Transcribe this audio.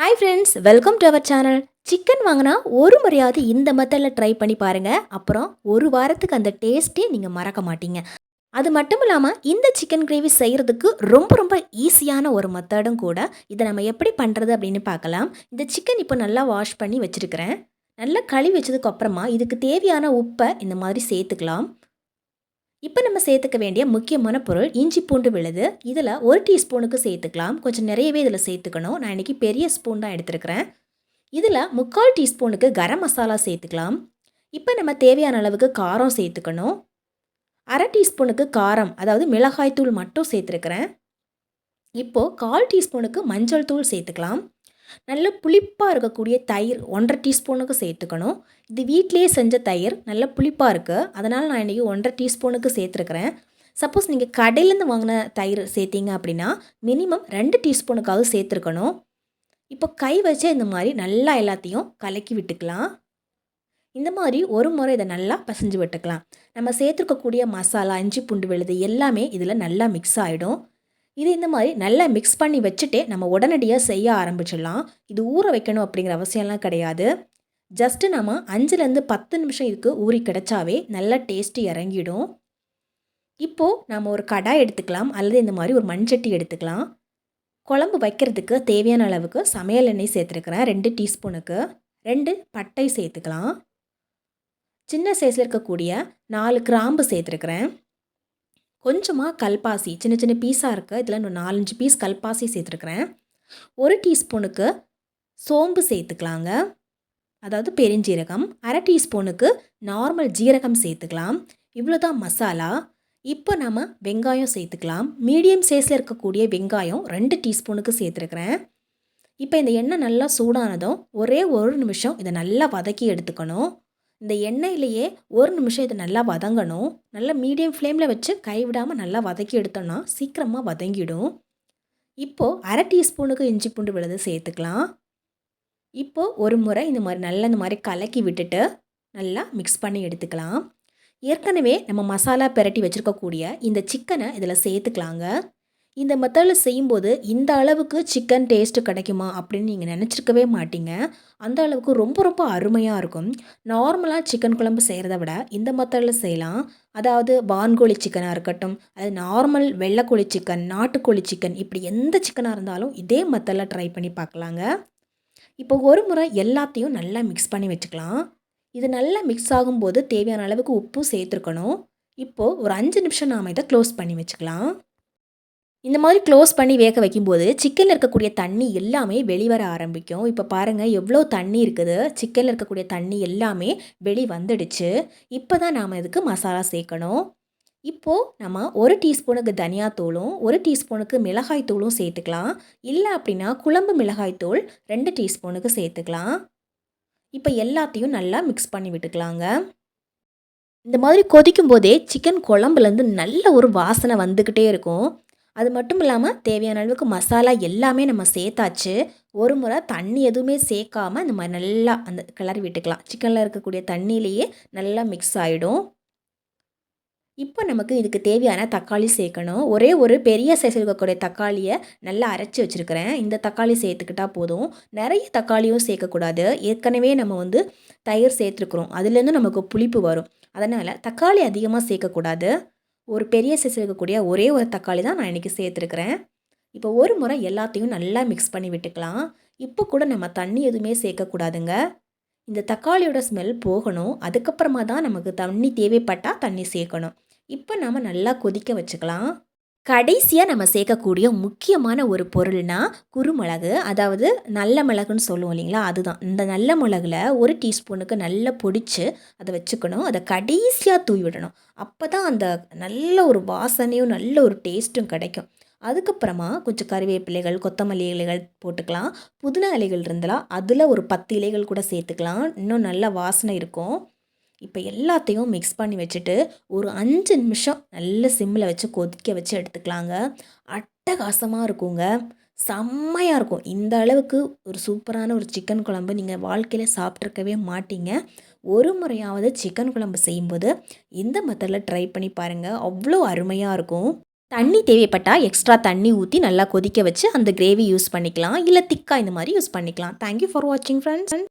Hi friends welcome to our channel chicken வாங்கினா ஒரு முறையாவது இந்த மெத்தடில் ட்ரை பண்ணி பாருங்கள் அப்புறம் ஒரு வாரத்துக்கு அந்த டேஸ்ட்டே நீங்கள் மறக்க மாட்டீங்க. அது மட்டும் இல்லாமல் இந்த சிக்கன் கிரேவி செய்கிறதுக்கு ரொம்ப ரொம்ப ஈஸியான ஒரு மெத்தடும் கூட இதை நம்ம எப்படி பண்ணுறது அப்படின்னு பார்க்கலாம். இந்த சிக்கன் இப்போ நல்லா வாஷ் பண்ணி வச்சுருக்கிறேன். நல்லா கழுவி வச்சதுக்கு அப்புறமா இதுக்கு தேவையான உப்பை இந்த மாதிரி சேர்த்துக்கலாம். இப்போ நம்ம சேர்த்துக்க வேண்டிய முக்கியமான பொருள் இஞ்சி பூண்டு விழுது. இதில் ஒரு டீஸ்பூனுக்கு சேர்த்துக்கலாம். கொஞ்சம் நிறையவே இதில் சேர்த்துக்கணும். நான் இன்றைக்கி பெரிய ஸ்பூன் தான் எடுத்துருக்கிறேன். இதில் முக்கால் டீஸ்பூனுக்கு கரம் மசாலா சேர்த்துக்கலாம். இப்போ நம்ம தேவையான அளவுக்கு காரம் சேர்த்துக்கணும். அரை டீஸ்பூனுக்கு காரம் அதாவது மிளகாய் தூள் மட்டும் சேர்த்துருக்குறேன். இப்போது கால் டீஸ்பூனுக்கு மஞ்சள் தூள் சேர்த்துக்கலாம். நல்ல புளிப்பாக இருக்கக்கூடிய தயிர் ஒன்றரை டீஸ்பூனுக்கு சேர்த்துக்கணும். இது வீட்டிலேயே செஞ்ச தயிர் நல்ல புளிப்பாக இருக்குது அதனால் நான் இன்றைக்கி ஒன்றரை டீஸ்பூனுக்கு சேர்த்துருக்குறேன். சப்போஸ் நீங்கள் கடையிலேருந்து வாங்கின தயிர் சேர்த்திங்க அப்படின்னா மினிமம் ரெண்டு டீஸ்பூனுக்காவது சேர்த்துருக்கணும். இப்போ கை வச்சு இந்த மாதிரி நல்லா எல்லாத்தையும் கலக்கி விட்டுக்கலாம். இந்த மாதிரி ஒரு முறை இதை நல்லா பசைஞ்சு விட்டுக்கலாம். நம்ம சேர்த்துருக்கக்கூடிய மசாலா இஞ்சி பூண்டு விழுது எல்லாமே இதில் நல்லா மிக்ஸ் ஆகிடும் இது இந்த மாதிரி நல்லா மிக்ஸ் பண்ணி வச்சுட்டே நம்ம உடனடியாக செய்ய ஆரம்பிச்சிடலாம். இது ஊற வைக்கணும் அப்படிங்கிற அவசியம்லாம் கிடையாது. ஜஸ்ட்டு நம்ம அஞ்சுலேருந்து பத்து நிமிஷம் இதுக்கு ஊறி கிடச்சாவே நல்லா டேஸ்ட்டு இறங்கிடும். இப்போது நம்ம ஒரு கடாய் எடுத்துக்கலாம். அல்லது இந்த மாதிரி ஒரு மண்சட்டி எடுத்துக்கலாம். குழம்பு வைக்கிறதுக்கு தேவையான அளவுக்கு சமையல் எண்ணெய் சேர்த்துருக்குறேன். ரெண்டு டீஸ்பூனுக்கு. ரெண்டு பட்டை சேர்த்துக்கலாம். சின்ன சைஸில் இருக்கக்கூடிய நாலு கிராம்பு சேர்த்துருக்குறேன். கொஞ்சமாக கல்பாசி சின்ன சின்ன பீஸாக இருக்குது இதில் இன்னும் நாலஞ்சு பீஸ் கல்பாசி சேர்த்துருக்குறேன். ஒரு டீஸ்பூனுக்கு சோம்பு சேர்த்துக்கலாங்க. அதாவது பெருஞ்சீரகம். அரை டீஸ்பூனுக்கு நார்மல் ஜீரகம் சேர்த்துக்கலாம். இவ்வளோ தான் மசாலா. இப்போ நம்ம வெங்காயம் சேர்த்துக்கலாம். மீடியம் சைஸில் இருக்கக்கூடிய வெங்காயம் ரெண்டு டீஸ்பூனுக்கு சேர்த்துருக்குறேன். இப்போ இந்த எண்ணெய் நல்லா சூடானதும் ஒரே ஒரு நிமிஷம் இதை நல்லா வதக்கி எடுத்துக்கணும். இந்த எண்ணெயிலேயே ஒரு நிமிஷம் இதை நல்லா வதங்கணும். நல்லா மீடியம் ஃப்ளேமில் வச்சு கைவிடாமல் நல்லா வதக்கி எடுத்தோன்னா சீக்கிரமாக வதங்கிடும். இப்போது அரை டீஸ்பூனுக்கு இஞ்சி பூண்டு விழுது சேர்த்துக்கலாம். இப்போது ஒரு முறை இந்த மாதிரி நல்லா இந்த மாதிரி கலக்கி விட்டுட்டு நல்லா மிக்ஸ் பண்ணி எடுத்துக்கலாம். ஏற்கனவே நம்ம மசாலா பெரட்டி வச்சுருக்கக்கூடிய இந்த சிக்கனை இதில் சேர்த்துக்கலாங்க. இந்த மெத்தடில் செய்யும்போது இந்த அளவுக்கு சிக்கன் டேஸ்ட்டு கிடைக்குமா அப்படின்னு நீங்கள் நினச்சிருக்கவே மாட்டீங்க. அந்த அளவுக்கு ரொம்ப ரொம்ப அருமையாக இருக்கும். நார்மலாக சிக்கன் குழம்பு செய்கிறத விட இந்த மெத்தடில் செய்யலாம். அதாவது வான்கோழி சிக்கனாக இருக்கட்டும் அது நார்மல் வெள்ளைக்கோழி சிக்கன் நாட்டுக்கோழி சிக்கன் இப்படி எந்த சிக்கனாக இருந்தாலும் இதே மெத்தடில் ட்ரை பண்ணி பார்க்கலாங்க. இப்போ ஒரு முறை எல்லாத்தையும் நல்லா மிக்ஸ் பண்ணி வச்சுக்கலாம். இது நல்லா மிக்ஸ் ஆகும்போது தேவையான அளவுக்கு உப்பும் சேர்த்துருக்கணும். இப்போது ஒரு அஞ்சு நிமிஷம் நாம் இதை க்ளோஸ் பண்ணி வச்சுக்கலாம். இந்த மாதிரி க்ளோஸ் பண்ணி வேக வைக்கும்போது சிக்கனில் இருக்கக்கூடிய தண்ணி எல்லாமே வெளிவர ஆரம்பிக்கும். இப்போ பாருங்கள் எவ்வளோ தண்ணி இருக்குது? சிக்கனில் இருக்கக்கூடிய தண்ணி எல்லாமே வெளி வந்துடுச்சு. இப்போ தான் நாம் இதுக்கு மசாலா சேர்க்கணும். இப்போது நம்ம ஒரு டீஸ்பூனுக்கு தனியாத்தூளும் ஒரு டீஸ்பூனுக்கு மிளகாய் தூளும் சேர்த்துக்கலாம். இல்லை அப்படின்னா குழம்பு மிளகாய் தூள் ரெண்டு டீஸ்பூனுக்கு சேர்த்துக்கலாம். இப்போ எல்லாத்தையும் நல்லா மிக்ஸ் பண்ணி விட்டுக்கலாங்க. இந்த மாதிரி கொதிக்கும் போதே சிக்கன் குழம்புலேருந்து நல்ல ஒரு வாசனை வந்துக்கிட்டே இருக்கும். அது மட்டும் இல்லாமல் தேவையான அளவுக்கு மசாலா எல்லாமே நம்ம சேர்த்தாச்சு. ஒரு முறை தண்ணி எதுவுமே சேர்க்காம இந்த மாதிரி நல்லா அந்த கிளறி விட்டுக்கலாம். சிக்கனில் இருக்கக்கூடிய தண்ணியிலேயே நல்லா மிக்ஸ் ஆகிடும் இப்போ நமக்கு இதுக்கு தேவையான தக்காளி சேர்க்கணும். ஒரே ஒரு பெரிய சைஸ் இருக்கக்கூடிய தக்காளியை நல்லா அரைச்சி வச்சுருக்கிறேன். இந்த தக்காளி சேர்த்துக்கிட்டால் போதும். நிறைய தக்காளியும் சேர்க்கக்கூடாது. ஏற்கனவே நம்ம வந்து தயிர் சேர்த்துருக்குறோம். அதுலேருந்து நமக்கு புளிப்பு வரும். அதனால் தக்காளி அதிகமாக சேர்க்கக்கூடாது. ஒரு பெரிய சைஸ் இருக்கக்கூடிய ஒரே ஒரு தக்காளி தான் நான் இன்றைக்கி சேர்த்துருக்குறேன். இப்போ ஒரு முறை எல்லாத்தையும் நல்லா மிக்ஸ் பண்ணி விட்டுக்கலாம். இப்போ கூட நம்ம தண்ணி எதுவுமே சேர்க்கக்கூடாதுங்க. இந்த தக்காளியோட ஸ்மெல் போகணும். அதுக்கப்புறமா தான் நமக்கு தண்ணி தேவைப்பட்டால் தண்ணி சேர்க்கணும். இப்போ நம்ம நல்லா கொதிக்க வச்சுக்கலாம். கடைசியாக நம்ம சேர்க்கக்கூடிய முக்கியமான ஒரு பொருள்னா குருமிளகு. அதாவது நல்ல மிளகுன்னு சொல்லுவோம் இல்லைங்களா? அதுதான். இந்த நல்ல மிளகுல ஒரு டீஸ்பூனுக்கு நல்லா பொடிச்சு அதை வச்சுக்கணும். அதை கடைசியாக தூவி விடணும். அப்போ தான் அந்த நல்ல ஒரு வாசனையும் நல்ல ஒரு டேஸ்ட்டும் கிடைக்கும். அதுக்கப்புறமா கொஞ்சம் கருவேப்பிலைகள் கொத்தமல்லி இலைகள் போட்டுக்கலாம். புதினா இலைகள் இருந்தால் அதில் ஒரு பத்து இலைகள் கூட சேர்த்துக்கலாம். இன்னும் நல்ல வாசனை இருக்கும். இப்போ எல்லாத்தையும் மிக்ஸ் பண்ணி வச்சுட்டு ஒரு அஞ்சு நிமிஷம் நல்ல சிம்மில் வச்சு கொதிக்க வச்சு எடுத்துக்கலாங்க. அட்டகாசமாக இருக்குங்க. செம்மையாக இருக்கும். இந்த அளவுக்கு ஒரு சூப்பரான ஒரு சிக்கன் குழம்பு நீங்கள் வாழ்க்கையில் சாப்பிட்ருக்கவே மாட்டீங்க. ஒரு முறையாவது சிக்கன் குழம்பு செய்யும்போது இந்த மெத்தடில் ட்ரை பண்ணி பாருங்கள் அவ்வளோ அருமையாக இருக்கும். தண்ணி தேவைப்பட்டால் எக்ஸ்ட்ரா தண்ணி ஊற்றி நல்லா கொதிக்க வச்சு அந்த கிரேவி யூஸ் பண்ணிக்கலாம். இல்லை திக்கா இந்த மாதிரி யூஸ் பண்ணிக்கலாம். தேங்க்யூ ஃபார் வாட்சிங் ஃப்ரெண்ட்ஸ்